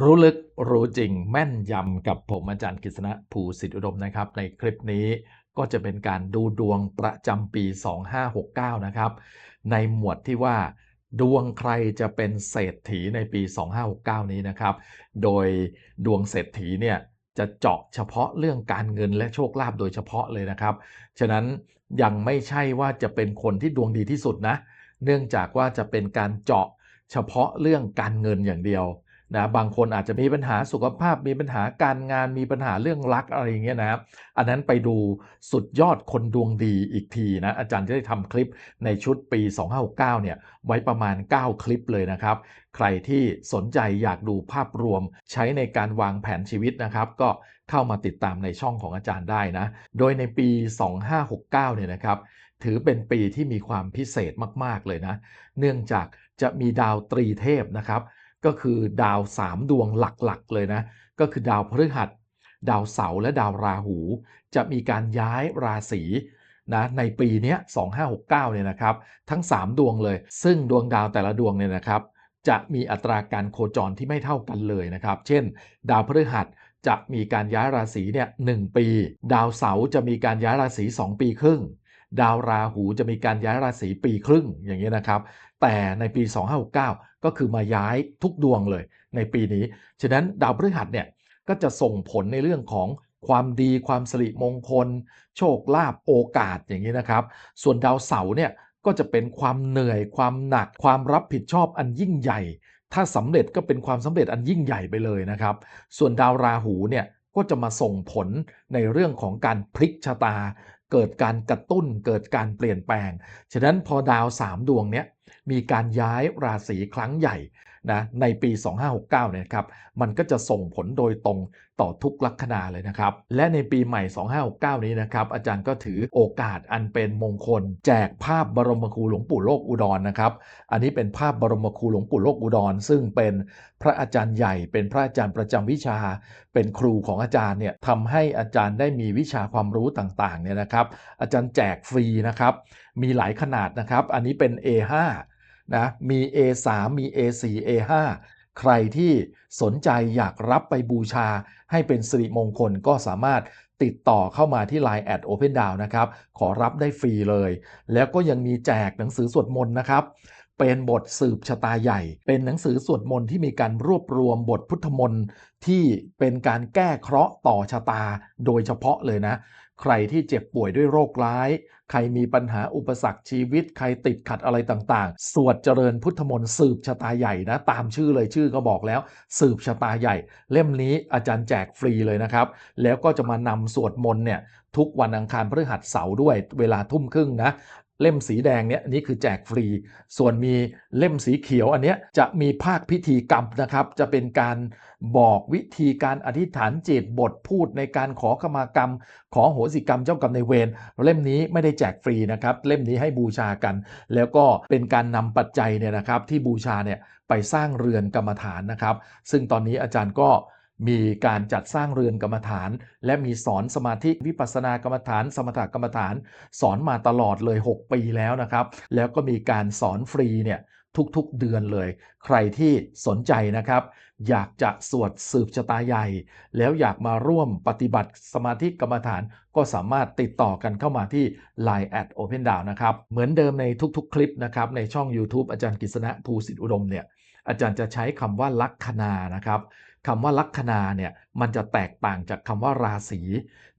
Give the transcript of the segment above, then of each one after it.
รู้ลึกรู้จริงแม่นยำกับผมอาจารย์กฤษณะภูสิทธิอุดมนะครับ ในคลิปนี้ก็จะเป็นการดูดวงประจำปี 2569 นะครับ ในหมวดที่ว่า ดวงใครจะเป็นเศรษฐีในปี 2569 นี้นะครับ โดยดวงเศรษฐีเนี่ยจะเจาะเฉพาะเรื่องการเงินและโชคลาภโดยเฉพาะเลยนะครับ ฉะนั้นยังไม่ใช่ว่าจะเป็นคนที่ดวงดีที่สุดนะ เนื่องจากว่าจะเป็นการเจาะเฉพาะเรื่องการเงินอย่างเดียว นะบางคนอาจจะมีปัญหาสุขภาพมีปัญหาการงานมีปัญหาเรื่องรักอะไรอย่างเงี้ยนะครับอันนั้นไปดูสุดยอดคนดวงดีอีกทีนะอาจารย์จะได้ทำคลิปในชุดปี 2569เนี่ยไว้ประมาณ 9 คลิปเลยนะครับ ใครที่สนใจอยากดูภาพรวมใช้ในการวางแผนชีวิตนะครับก็เข้ามาติดตามในช่องของอาจารย์ได้นะ โดยในปี 2569เนี่ยนะครับถือเป็นปีที่มีความพิเศษมาก ๆ เลยนะ เนื่องจากจะมีดาวตรีเทพนะครับ ก็คือดาว 3 ดวงหลักๆ เลยนะ ก็คือดาวพฤหัส ดาวเสาร์และดาวราหู จะมีการย้ายราศีนะในปีนี้2569เนี่ยนะครับ ทั้ง 3 ดวงเลย ซึ่งดวงดาวแต่ละดวงเนี่ยนะครับ จะมีอัตราการโคจรที่ไม่เท่ากันเลยนะครับ เช่น ดาวพฤหัสจะมีการย้ายราศีเนี่ยหปี ดาวเสาร์จะมีการย้ายราศี 2 ปีครึ่ง ดาวราหูจะมีการย้ายราศีปีครึ่งอย่างนี้ยนะครับ แต่ในปี 2569 ก็คือมาย้ายทุกดวงเลยในปีนี้ ฉะนั้นดาวพฤหัสเนี่ยก็จะส่งผลในเรื่องของความดีความสิริมงคล โชคลาภโอกาสอย่างนี้นะครับ ส่วนดาวเสาร์เนี่ยก็จะเป็นความเหนื่อย ความหนักความรับผิดชอบอันยิ่งใหญ่ ถ้าสำเร็จก็เป็นความสำเร็จอันยิ่งใหญ่ไปเลยนะครับ ส่วนดาวราหูเนี่ยก็จะมาส่งผลในเรื่องของการพลิกชะตา เกิดการกระตุ้นเกิดการเปลี่ยนแปลง ฉะนั้นพอดาว 3 ดวงเนี้ยมีการย้ายราศีครั้งใหญ่ นะในปี 2569เนี่ยครับมันก็จะส่งผลโดยตรงต่อทุกลัคนาเลยนะครับ และในปีใหม่ 2569 นี้นะครับ อาจารย์ก็ถือโอกาสอันเป็นมงคล แจกภาพบรมครูหลวงปู่โลกอุดรนนะครับ อันนี้เป็นภาพบรมครูหลวงปู่โลกอุดร ซึ่งเป็นพระอาจารย์ใหญ่ เป็นพระอาจารย์ประจำวิชา เป็นครูของอาจารย์เนี่ยทำให้อาจารย์ได้มีวิชาความรู้ต่างๆเนี่ยนะครับ อาจารย์แจกฟรีนะครับ มีหลายขนาดนะครับ อันนี้เป็น A5 นะมี A3 มี A4 A5 ใครที่สนใจอยากรับไปบูชาให้เป็นสิริมงคลก็สามารถติดต่อเข้ามาที่ Line แอด Open d o w n นะครับ ขอรับได้ฟรีเลย แล้วก็ยังมีแจกหนังสือสวดมนต์นะครับ เป็นบทสืบชะตาใหญ่ เป็นหนังสือสวดมนต์ที่มีการรวบรวมบทพุทธมนต์ที่เป็นการแก้เคราะห์ต่อชะตาโดยเฉพาะเลยนะ ใครที่เจ็บป่วยด้วยโรคร้าย ใครมีปัญหาอุปสรรคชีวิต ใครติดขัดอะไรต่างๆ สวดเจริญพุทธมนต์สืบชะตาใหญ่นะ ตามชื่อเลยชื่อก็บอกแล้ว สืบชะตาใหญ่ เล่มนี้อาจารย์แจกฟรีเลยนะครับ แล้วก็จะมานำสวดมนต์เนี่ยทุกวันอังคารพฤหัสเสาร์ด้วยเวลาทุ่มครึ่งนะ เล่มสีแดงเนี่ยนี่คือแจกฟรี ส่วนมีเล่มสีเขียวอันเนี้ยจะมีภาคพิธีกรรมนะครับ จะเป็นการบอกวิธีการอธิษฐานจิตบทพูดในการขอขมากรรม ขอโหสิกรรมเจ้ากรรมในเวรเล่มนี้ไม่ได้แจกฟรีนะครับ เล่มนี้ให้บูชากัน แล้วก็เป็นการนำปัจจัยเนี่ยนะครับที่บูชาเนี่ยไปสร้างเรือนกรรมฐานนะครับ ซึ่งตอนนี้อาจารย์ก็ มีการจัดสร้างเรือนกรรมฐาน และมีสอนสมาธิวิปัสสนากรรมฐาน สมถกรรมฐาน สอนมาตลอดเลย 6 ปีแล้วนะครับ แล้วก็มีการสอนฟรีเนี่ยทุกๆเดือนเลย ใครที่สนใจนะครับ อยากจะสวดสืบชะตาใหญ่ แล้วอยากมาร่วมปฏิบัติสมาธิกรรมฐาน ก็สามารถติดต่อกันเข้ามาที่ Line at Open d o w n นะครับ เหมือนเดิมในทุกๆ คลิปนะครับ ในช่อง YouTube อาจารย์กฤษณะภูสิทธิอุดมเนี่ยอาจารย์จะใช้คำว่าลัคนานะครับ คำว่าลัคนาเนี่ยมันจะแตกต่างจากคำว่าราศี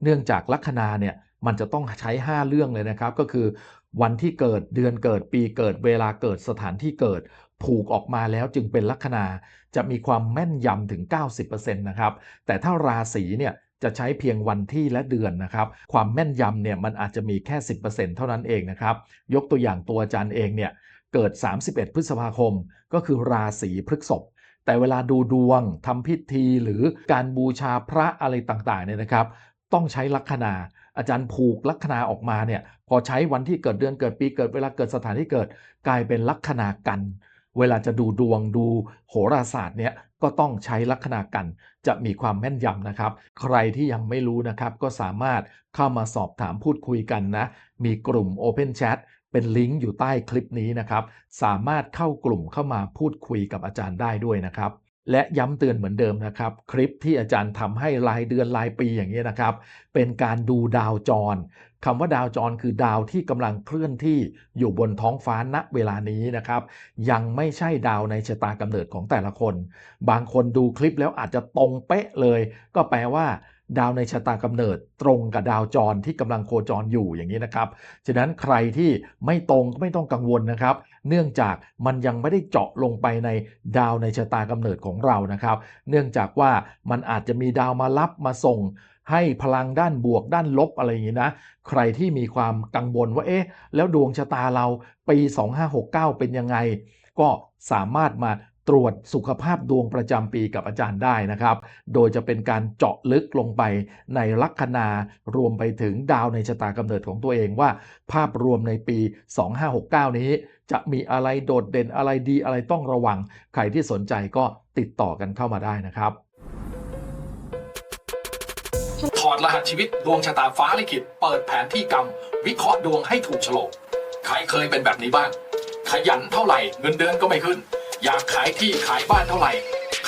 เนื่องจากลัคนาเนี่ยมันจะต้องใช้ 5 เรื่องเลยนะครับ ก็คือ วันที่เกิดเดือนเกิดปีเกิดเวลาเกิดสถานที่เกิด ผูกออกมาแล้วจึงเป็นลัคนาจะมีความแม่นยำถึง 90%นะครับแต่ถ้าราศีเนี่ยจะใช้เพียงวันที่และเดือนนะครับ ความแม่นยำเนี่ยมันอาจจะมีแค่ 10%เท่านั้นเองนะครับ ยกตัวอย่างตัวอาจารย์เองเนี่ยเกิด 31 พฤษภาคม ก็คือราศีพฤษภ แต่เวลาดูดวงทำพิธีหรือการบูชาพระอะไรต่างๆเนี่ยนะครับ ต้องใช้ลัคนาอาจารย์ผูกลัคนาออกมาเนี่ยพอใช้วันที่เกิดเดือนเกิดปีเกิดเวลาเกิดสถานที่เกิดกลายเป็นลัคนากัน เวลาจะดูดวงดูโหราศาสตร์เนี่ยก็ต้องใช้ลัคนากัน จะมีความแม่นยำนะครับ ใครที่ยังไม่รู้นะครับก็สามารถเข้ามาสอบถามพูดคุยกันนะ มีกลุ่ม Open Chat เป็นลิงก์อยู่ใต้คลิปนี้นะครับ สามารถเข้ากลุ่มเข้ามาพูดคุยกับอาจารย์ได้ด้วยนะครับ และย้ำเตือนเหมือนเดิมนะครับ คลิปที่อาจารย์ทำให้รายเดือนรายปีอย่างนี้นะครับ เป็นการดูดาวจรคำว่าดาวจรคือดาวที่กำลังเคลื่อนที่อยู่บนท้องฟ้าณเวลานี้นะครับ ยังไม่ใช่ดาวในชะตากำเนิดของแต่ละคน บางคนดูคลิปแล้วอาจจะตรงเป๊ะเลย ก็แปลว่า ดาวในชะตากำเนิดตรงกับดาวจรที่กำลังโคจรอยู่อย่างนี้นะครับ ฉะนั้นใครที่ไม่ตรงก็ไม่ต้องกังวลนะครับ เนื่องจากมันยังไม่ได้เจาะลงไปในดาวในชะตากำเนิดของเรานะครับ เนื่องจากว่ามันอาจจะมีดาวมารับมาส่ง ให้พลังด้านบวกด้านลบอะไรอย่างนี้นะ ใครที่มีความกังวลว่าเอ๊ะแล้วดวงชะตาเราปี 2569 เป็นยังไง ก็สามารถมา ตรวจสุขภาพดวงประจำปีกับอาจารย์ได้นะครับ โดยจะเป็นการเจาะลึกลงไปในลัคนารวมไปถึงดาวในชะตากำเนิดของตัวเองว่า ภาพรวมในปี 2569 นี้ จะมีอะไรโดดเด่นอะไรดีอะไรต้องระวัง ใครที่สนใจก็ติดต่อกันเข้ามาได้นะครับถอดรหัสชีวิตดวงชะตาฟ้าลิขิตเปิดแผนที่กรรม วิเคราะห์ดวงให้ถูกโฉลกใครเคยเป็นแบบนี้บ้าง ขยันเท่าไหร่เงินเดือนก็ไม่ขึ้น อยากขายที่ขายบ้านเท่าไหร่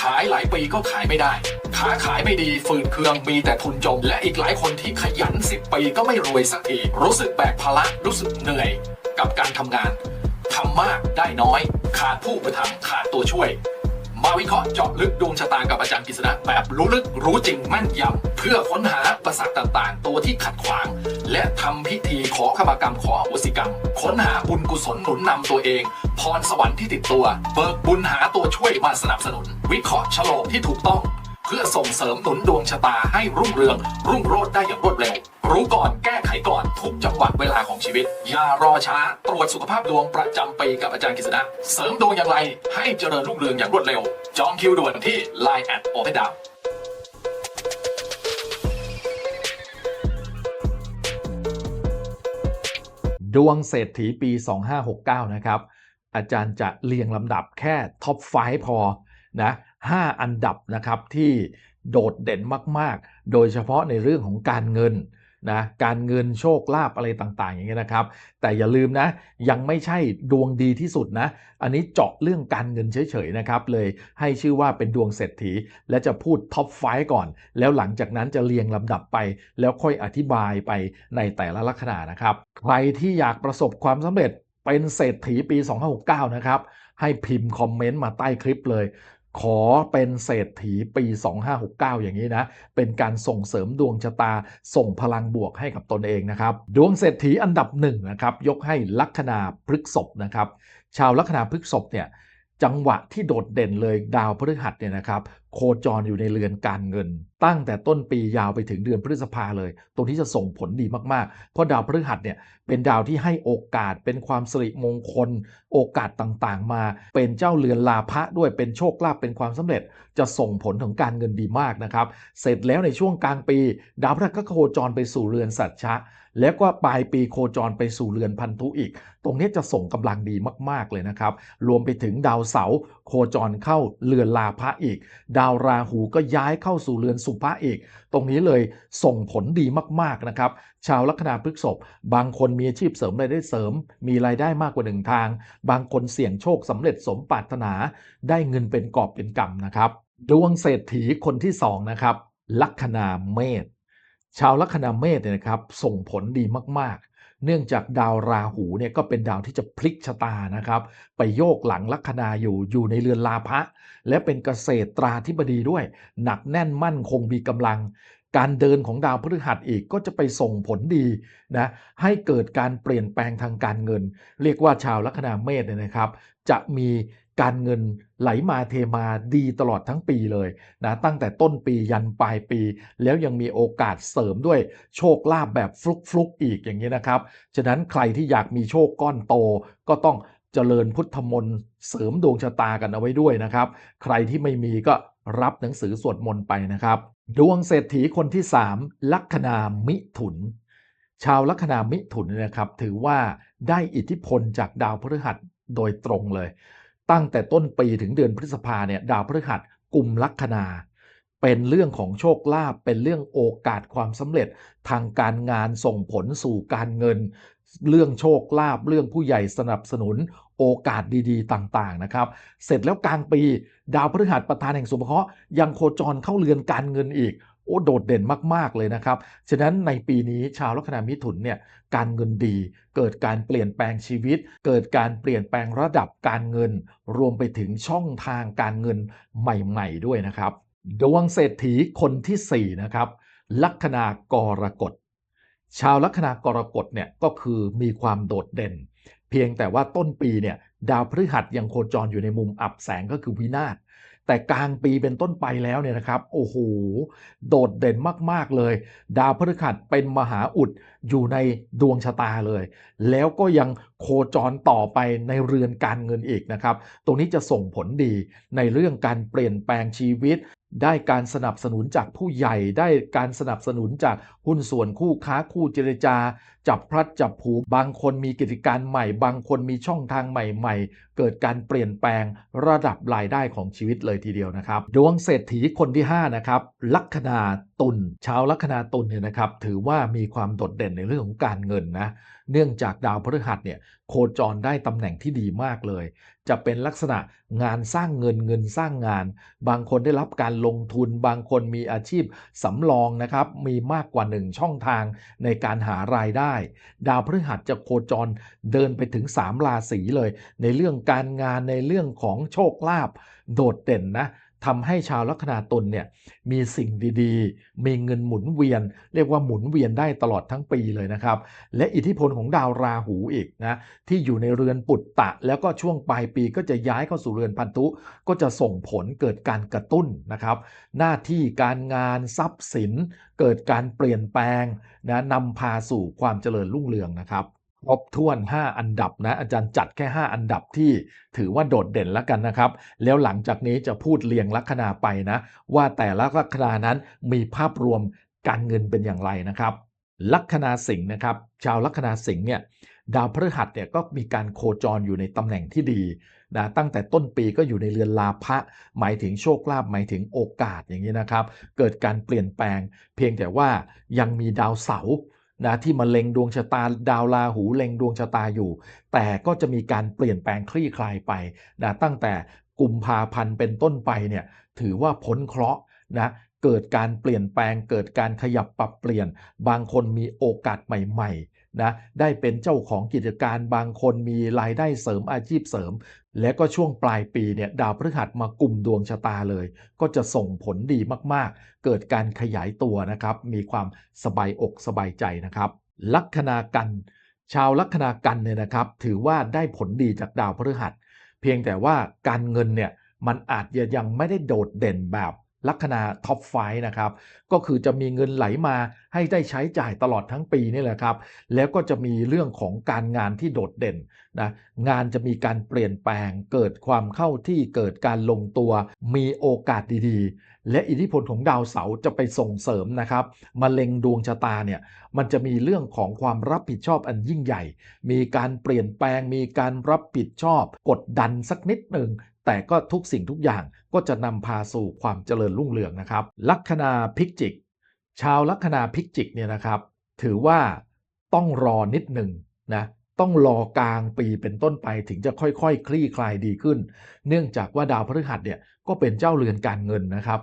ขายหลายปีก็ขายไม่ได้ค้าขายไม่ดีฝืดเคืองมีแต่ทุนจม และอีกหลายคนที่ขยัน10ปีก็ไม่รวยสักทีรู้สึกแบกภาระรู้สึกเหนื่อย กับการทำงานทำมากได้น้อย ขาดผู้ประถมภ์ขาดตัวช่วย มาวิเคราะห์เจาะลึกดวงชะตากับอาจารย์กฤษณะแบบรู้ลึกรู้จริงแม่นยำเพื่อค้นหาประสรรคต่างๆ ตัวที่ขัดขวาง และทำพิธีขอขมากรรมขออโหสิกรรม ค้นหาบุญกุศลหนุนนำตัวเอง พรสวรรค์ที่ติดตัว เบิกบุญหาตัวช่วยมาสนับสนุน วิเคราะห์ฉลกที่ถูกต้อง เพื่อส่งเสริมหนุนดวงชะตาให้รุ่งเรือง รุ่งโรจน์ได้อย่างรวดเร็ว รู้ก่อนแก้ไขก่อนทุกจังหวะเวลาของชีวิต อย่ารอช้า ตรวจสุขภาพดวงประจำปีกับอาจารย์กฤษณะเสริมดวงอย่างไรให้เจริญรุ่งเรืองอย่างรวดเร็ว จองคิวด่วนที่ Line แอดโอเ d ดา ดวงเศรษฐีปี 2569 นะครับ อาจารย์จะเรียงลำดับแค่ท็อปไฟพอนะ5อันดับนะครับที่โดดเด่นมาก ๆ โดยเฉพาะในเรื่องของการเงิน นะการเงินโชคลาภอะไรต่างๆ อย่างเงี้ยนะครับ แต่อย่าลืมนะ ยังไม่ใช่ดวงดีที่สุดนะ อันนี้เจาะเรื่องการเงินเฉยๆนะครับ เลยให้ชื่อว่าเป็นดวงเศรษฐี และจะพูดท็อปไฟก่อน แล้วหลังจากนั้นจะเรียงลำดับไป แล้วค่อยอธิบายไปในแต่ละลัคนานะครับใครที่อยากประสบความสำเร็จเป็นเศรษฐีปี 2569 นะครับ ให้พิมพ์คอมเมนต์มาใต้คลิปเลย ขอเป็นเศรษฐีปี 2569 อย่างนี้นะ เป็นการส่งเสริมดวงชะตา ส่งพลังบวกให้กับตนเองนะครับ ดวงเศรษฐีอันดับหนึ่งนะครับ ยกให้ลัคนาพฤกษบนะครับ ชาวลัคนาพฤกษบเนี่ย จังหวะที่โดดเด่นเลยดาวพฤหัสเนี่ยนะครับ โคจรอยู่ในเรือนการเงิน ตั้งแต่ต้นปียาวไปถึงเดือนพฤษภาเลย ตรงนี้จะส่งผลดีมากๆ เพราะดาวพฤหัสเนี่ยเป็นดาวที่ให้โอกาสเป็นความสิริมงคล โอกาสต่างๆ มา เป็นเจ้าเรือนลาภะด้วยเป็นโชคลาภเป็นความสำเร็จ จะส่งผลของการเงินดีมากนะครับ เสร็จแล้วในช่วงกลางปี ดาวพฤหัสก็โคจรไปสู่เรือนสัตชะ แล้วก็ปลายปีโคจรไปสู่เรือนพันธุอีก ตรงนี้จะส่งกำลังดีมากๆเลยนะครับ รวมไปถึงดาวเสาโคจรเข้าเรือนลาภะอีก ดาวราหูก็ย้ายเข้าสู่เรือนสุภะอีก ตรงนี้เลยส่งผลดีมากๆนะครับ ชาวลัคนาพฤกษภบางคนมีอาชีพเสริมรายได้เสริม มีรายได้มากกว่าหนึ่งทาง บางคนเสี่ยงโชคสำเร็จสมปรารถนา ได้เงินเป็นกอบเป็นกำนะครับ ดวงเศรษฐีคนที่สองนะครับ ลัคนาเมษ ชาวลัคนาเมษเนี่ยนะครับส่งผลดีมากๆ เนื่องจากดาวราหูเนี่ยก็เป็นดาวที่จะพลิกชะตานะครับ ไปโยกหลังลัคนาอยู่อยู่ในเรือนลาภะและเป็นเกษตรตราธิบดีด้วย หนักแน่นมั่นคงมีกำลัง การเดินของดาวพฤหัสอีกก็จะไปส่งผลดีนะให้เกิดการเปลี่ยนแปลงทางการเงิน เรียกว่าชาวลัคนาเมษเนี่ยนะครับ จะมี การเงินไหลมาเทมาดีตลอดทั้งปีเลยนะตั้งแต่ต้นปียันปลายปี แล้วยังมีโอกาสเสริมด้วยโชคลาภแบบฟลุกๆอีกอย่างนี้นะครับ ฉะนั้นใครที่อยากมีโชคก้อนโตก็ต้องเจริญพุทธมนต์เสริมดวงชะตากันเอาไว้ด้วยนะครับ ใครที่ไม่มีก็รับหนังสือสวดมนต์ไปนะครับ ดวงเศรษฐีคนที่ 3 ลัคนามิถุน ชาวลัคนามิถุนนะครับ ถือว่าได้อิทธิพลจากดาวพฤหัสโดยตรงเลย ตั้งแต่ต้นปีถึงเดือนพฤษภาเนี่ยดาวพฤหัสกลุ่มลัคนาเป็นเรื่องของโชคลาภเป็นเรื่องโอกาสความสำเร็จทางการงานส่งผลสู่การเงิน เรื่องโชคลาภเรื่องผู้ใหญ่สนับสนุน โอกาสดีๆ ต่างๆนะครับ เสร็จแล้วกลางปี ดาวพฤหัสประธานแห่งสมเคราะห์ยังโคจรเข้าเรือนการเงินอีก โอ้โดดเด่นมาก ๆ เลยนะครับ ฉะนั้นในปีนี้ชาวลัคนามิถุนเนี่ยการเงินดี เกิดการเปลี่ยนแปลงชีวิต เกิดการเปลี่ยนแปลงระดับการเงิน รวมไปถึงช่องทางการเงินใหม่ ๆ ด้วยนะครับ ดวงเศรษฐีคนทีสี่4 นะครับ ลัคนากรกฎ ชาวลัคนากรกฎเนี่ยก็คือมีความโดดเด่น เพียงแต่ว่าต้นปีเนี่ยดาวพฤหัสยังโคจรอยู่ในมุมอับแสงก็คือวินาศ แต่กลางปีเป็นต้นไปแล้วเนี่ยนะครับโอ้โหโดดเด่นมากๆเลย ดาวพฤหัสเป็นมหาอุดอยู่ในดวงชะตาเลย แล้วก็ยังโคจรต่อไปในเรือนการเงินอีกนะครับ ตรงนี้จะส่งผลดีในเรื่องการเปลี่ยนแปลงชีวิตได้การสนับสนุนจากผู้ใหญ่ ได้การสนับสนุนจากหุ้นส่วนคู่ค้าคู่เจรจาจับพลัดจับผูบางคนมีกิจการใหม่ บางคนมีช่องทางใหม่ๆ เกิดการเปลี่ยนแปลงระดับรายได้ของชีวิตเลยทีเดียวนะครับ ดวงเศรษฐีคนที่ 5 นะครับ ลัคนาตุลชาวลัคนาตุลเนี่ยนะครับ ถือว่ามีความโดดเด่นในเรื่องของการเงินนะ เนื่องจากดาวพฤหัสเนี่ยโคจรได้ตำแหน่งที่ดีมากเลย จะเป็นลักษณะงานสร้างเงินเงินสร้างงาน บางคนได้รับการลงทุน บางคนมีอาชีพสำรองนะครับ มีมากกว่า1ช่องทางในการหารายได้ดาวพฤหัสจะโคจรเดินไปถึง 3 ราศีเลย ในเรื่องการงานในเรื่องของโชคลาภโดดเด่นนะ ทำให้ชาวลัคนาตุลเนี่ยมีสิ่งดีๆ มีเงินหมุนเวียน เรียกว่าหมุนเวียนได้ตลอดทั้งปีเลยนะครับ และอิทธิพลของดาวราหูอีกนะที่อยู่ในเรือนปุตตะ แล้วก็ช่วงปลายปีก็จะย้ายเข้าสู่เรือนพันธุ ก็จะส่งผลเกิดการกระตุ้นนะครับ หน้าที่การงานทรัพย์สิน เกิดการเปลี่ยนแปลงนะนำพาสู่ความเจริญรุ่งเรืองนะครับ ครบถ้วน 5 อันดับนะอาจารย์จัดแค่ 5 อันดับที่ถือว่าโดดเด่นแล้วกันนะครับ แล้วหลังจากนี้จะพูดเรียงลัคนาไปนะ ว่าแต่ละลัคนานั้นมีภาพรวมการเงินเป็นอย่างไรนะครับ ลัคนาสิงห์นะครับ ชาวลัคนาสิงห์เนี่ยดาวพฤหัสเนี่ยก็มีการโคจรอยู่ในตำแหน่งที่ดีนะตั้งแต่ต้นปีก็อยู่ในเรือนลาภะหมายถึงโชคลาภหมายถึงโอกาสอย่างนี้นะครับ เกิดการเปลี่ยนแปลง เพียงแต่ว่ายังมีดาวเสาร์ นะที่มาเล็งดวงชะตาดาวราหูเล็งดวงชะตาอยู่ แต่ก็จะมีการเปลี่ยนแปลงคลี่คลายไปนะตั้งแต่กุมภาพันธ์เป็นต้นไปเนี่ยถือว่าพ้นเคราะห์นะเกิดการเปลี่ยนแปลงเกิดการขยับปรับเปลี่ยน บางคนมีโอกาสใหม่ๆนะได้เป็นเจ้าของกิจการบางคนมีรายได้เสริมอาชีพเสริม และก็ช่วงปลายปีเนี่ยดาวพฤหัสมากลุ่มดวงชะตาเลย ก็จะส่งผลดีมากๆ เกิดการขยายตัวนะครับ มีความสบายอกสบายใจนะครับ ลัคนากัน ชาวลัคนากันเนี่ยนะครับ ถือว่าได้ผลดีจากดาวพฤหัส เพียงแต่ว่าการเงินเนี่ยมันอาจจะยังไม่ได้โดดเด่นแบบ ลัคนาท็อปไฟนะครับ ก็คือจะมีเงินไหลมาให้ได้ใช้จ่ายตลอดทั้งปีนี่แหละครับ แล้วก็จะมีเรื่องของการงานที่โดดเด่นนะงานจะมีการเปลี่ยนแปลง เกิดความเข้าที่เกิดการลงตัว มีโอกาสดีๆ และอิทธิพลของดาวเสาร์จะไปส่งเสริมนะครับมาเล็งดวงชะตาเนี่ยมันจะมีเรื่องของความรับผิดชอบอันยิ่งใหญ่ มีการเปลี่ยนแปลง มีการรับผิดชอบ กดดันสักนิดหนึ่ง แต่ก็ทุกสิ่งทุกอย่างก็จะนำพาสู่ความเจริญรุ่งเรืองนะครับ ลัคนาพิกจิก ชาวลัคนาพิกจิกเนี่ยนะครับ ถือว่าต้องรอนิดหนึ่งนะต้องรอกลางปีเป็นต้นไปถึงจะค่อยๆคคลี่คลายดีขึ้น เนื่องจากว่าดาวพฤหัสเนี่ยก็เป็นเจ้าเรือนการเงินนะครับ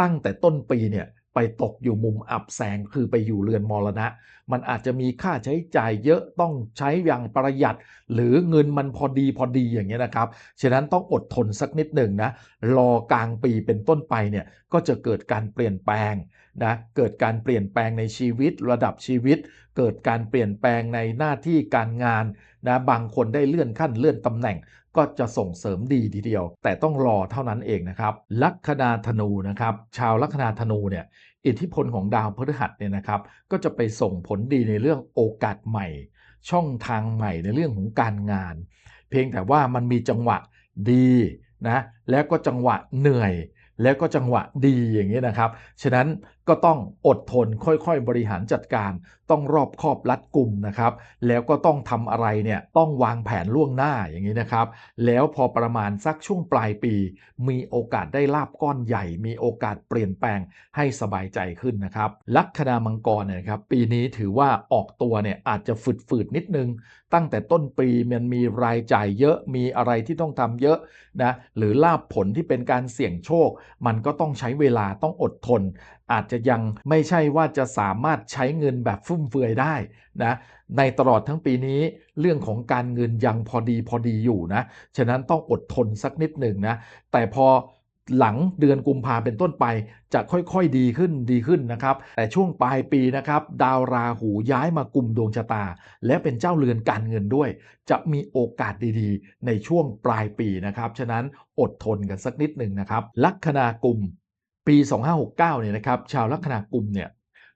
ตั้งแต่ต้นปีเนี่ย ไปตกอยู่มุมอับแสงคือไปอยู่เรือนมรณะ มันอาจจะมีค่าใช้จ่ายเยอะต้องใช้อย่างประหยัด หรือเงินมันพอดีพอดีอย่างเงี้ยนะครับ ฉะนั้นต้องอดทนสักนิดหนึ่งนะ รอกลางปีเป็นต้นไปเนี่ยก็จะเกิดการเปลี่ยนแปลงนะเกิดการเปลี่ยนแปลงในชีวิตระดับชีวิต เกิดการเปลี่ยนแปลงในหน้าที่การงานนะบางคนได้เลื่อนขั้นเลื่อนตำแหน่ง ก็จะส่งเสริมดีทีเดียว แต่ต้องรอเท่านั้นเองนะครับ ลัคนาธนูนะครับ ชาวลัคนาธนูเนี่ยอิทธิพลของดาวพฤหัสเนี่ยนะครับก็จะไปส่งผลดีในเรื่องโอกาสใหม่ ช่องทางใหม่ในเรื่องของการงาน เพียงแต่ว่ามันมีจังหวะดีนะแล้วก็จังหวะเหนื่อย แล้วก็จังหวะดีอย่างนี้นะครับ ฉะนั้น ก็ต้องอดทนค่อยๆ บริหารจัดการ ต้องรอบคอบรัดกลุ่มนะครับ แล้วก็ต้องทำอะไรเนี่ยต้องวางแผนล่วงหน้าอย่างนี้นะครับ แล้วพอประมาณสักช่วงปลายปี มีโอกาสได้ลาบก้อนใหญ่ มีโอกาสเปลี่ยนแปลงให้สบายใจขึ้นนะครับลัคนามังกรเนี่ยครับปีนี้ถือว่าออกตัวเนี่ยอาจจะฝืดๆนิดนึง ตั้งแต่ต้นปีมันมีรายจ่ายเยอะมีอะไรที่ต้องทำเยอะนะหรือลาบผลที่เป็นการเสี่ยงโชค มันก็ต้องใช้เวลาต้องอดทน อาจจะยังไม่ใช่ว่าจะสามารถใช้เงินแบบฟุ่มเฟือยได้นะในตลอดทั้งปีนี้เรื่องของการเงินยังพอดีพอดีอยู่นะ ฉะนั้นต้องอดทนสักนิดหนึ่งนะ แต่พอหลังเดือนกุมภาเป็นต้นไปจะค่อยๆดีขึ้นดีขึ้นนะครับ แต่ช่วงปลายปีนะครับ ดาวราหูย้ายมากลุ่มดวงชะตา และเป็นเจ้าเรือนการเงินด้วย จะมีโอกาสดีๆ ในช่วงปลายปีนะครับ ฉะนั้นอดทนกันสักนิดหนึ่งนะครับ ลัคนากุมปี 2569เนี่ยนะครับ ชาวลัคนากุมเนี่ย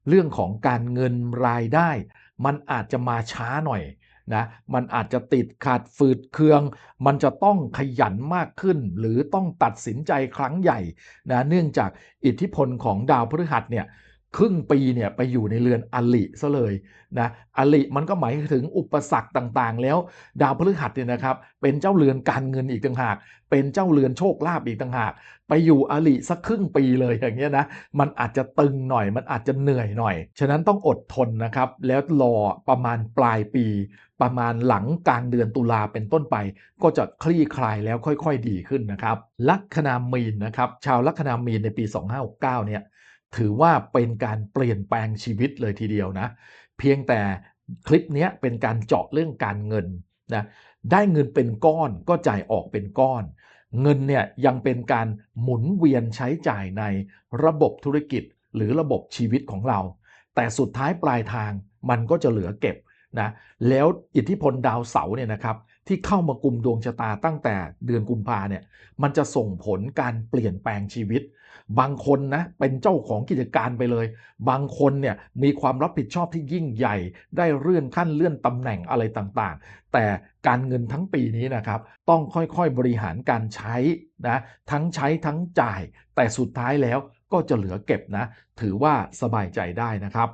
เรื่องของการเงินรายได้ มันอาจจะมาช้าหน่อยนะมันอาจจะติดขาดฝืดเคือง มันจะต้องขยันมากขึ้น หรือต้องตัดสินใจครั้งใหญ่นะเนื่องจากอิทธิพลของดาวพฤหัสเนี่ย ครึ่งปีเนี่ยไปอยู่ในเรือนอลิซะเลยนะอลิมันก็หมายถึงอุปสรรคต่างๆ แล้วดาวพฤหัสเนี่ยนะครับเป็นเจ้าเรือนการเงินอีกต่างหาก เป็นเจ้าเรือนโชคลาภอีกต่างหาก ไปอยู่อลิสักครึ่งปีเลยอย่างเงี้ยนะมันอาจจะตึงหน่อยมันอาจจะเหนื่อยหน่อย ฉะนั้นต้องอดทนนะครับแล้วรอประมาณปลายปี ประมาณหลังกลางเดือนตุลาเป็นต้นไป ก็จะคลี่คลายแล้วค่อยๆดีขึ้นนะครับลัคนามีนนะครับชาวลัคนามีนในปี 2569เนี่ย ถือว่าเป็นการเปลี่ยนแปลงชีวิตเลยทีเดียวนะ เพียงแต่คลิปนี้เป็นการเจาะเรื่องการเงินนะได้เงินเป็นก้อนก็จ่ายออกเป็นก้อน เงินเนี่ยยังเป็นการหมุนเวียนใช้จ่ายในระบบธุรกิจหรือระบบชีวิตของเรา แต่สุดท้ายปลายทางมันก็จะเหลือเก็บนะแล้วอิทธิพลดาวเสาเนี่ยนะครับ ที่เข้ามากลุ่มดวงชะตาตั้งแต่เดือนกุมภาเนี่ยมันจะส่งผลการเปลี่ยนแปลงชีวิต บางคนนะเป็นเจ้าของกิจการไปเลย บางคนเนี่ยมีความรับผิดชอบที่ยิ่งใหญ่ ได้เลื่อนขั้นเลื่อนตำแหน่งอะไรต่างๆ แต่การเงินทั้งปีนี้นะครับ ต้องค่อยๆบริหารการใช้นะทั้งใช้ทั้งจ่าย แต่สุดท้ายแล้วก็จะเหลือเก็บนะ ถือว่าสบายใจได้นะครับ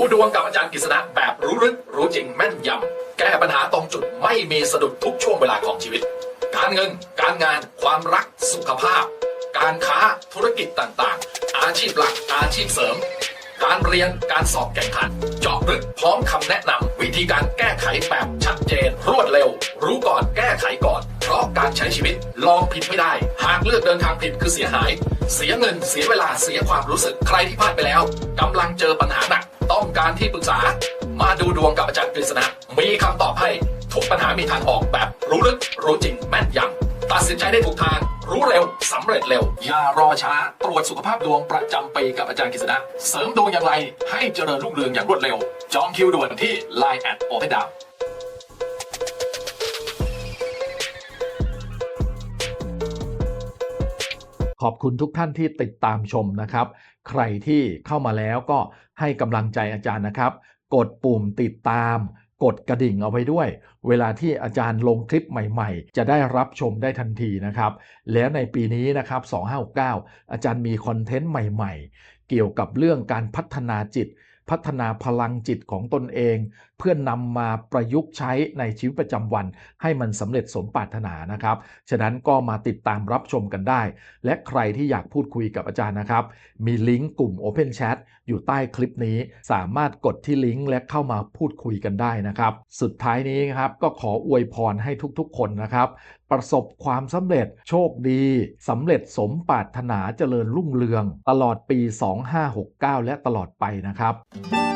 ดูดวงกับอาจารย์กฤษณะแบบรู้ลึกรู้จริงแม่นยำแก้ปัญหาตรงจุดไม่มีสะดุดทุกช่วงเวลาของชีวิต การเงิน การงาน ความรักสุขภาพ การค้าธุรกิจต่างๆ อาชีพหลักอาชีพเสริม การเรียนการสอบแข่งขัน เจาะลึกพร้อมคำแนะนำวิธีการแก้ไขแบบชัดเจน รวดเร็ว รู้ก่อนแก้ไขก่อนเพราะการใช้ชีวิตลองผิดไม่ได้ หากเลือกเดินทางผิดคือเสียหาย เสียเงิน เสียเวลา เสียความรู้สึก ใครที่พลาดไปแล้วกำลังเจอปัญหาหนัก ต้องการที่ปรึกษา มาดูดวงกับอาจารย์กฤษณะ มีคำตอบให้ทุกปัญหามีทางออกแบบรู้ลึกรู้จริงแม่นยำตัดสินใจได้ถูกทาง รู้เร็วสำเร็จเร็ว อย่ารอช้า ตรวจสุขภาพดวงประจำปีกับอาจารย์กฤษณะ เสริมดวงอย่างไร ให้เจริญรุ่งเรืองอย่างรวดเร็ว จองคิวด่วนที่ Line แอดโอเพนดาวขอบคุณทุกท่านที่ติดตามชมนะครับ ใครที่เข้ามาแล้วก็ ให้กำลังใจอาจารย์นะครับ กดปุ่มติดตาม กดกระดิ่งเอาไว้ด้วย เวลาที่อาจารย์ลงคลิปใหม่ๆ จะได้รับชมได้ทันทีนะครับ แล้วในปีนี้นะครับ 2569 อาจารย์มีคอนเทนต์ใหม่ๆ เกี่ยวกับเรื่องการพัฒนาจิต พัฒนาพลังจิตของตนเอง เพื่อนนำมาประยุกต์ใช้ในชีวิตประจำวัน ให้มันสำเร็จสมปรารถนานะครับ ฉะนั้นก็มาติดตามรับชมกันได้ และใครที่อยากพูดคุยกับอาจารย์นะครับ มีลิงก์กลุ่ม Open Chat อยู่ใต้คลิปนี้ สามารถกดที่ลิงก์และเข้ามาพูดคุยกันได้นะครับ สุดท้ายนี้ครับก็ขออวยพรให้ทุกๆ คนนะครับประสบความสำเร็จโชคดีสำเร็จสมปรารถนาเจริญรุ่งเรือง ตลอดปี 2569 และตลอดไปนะครับ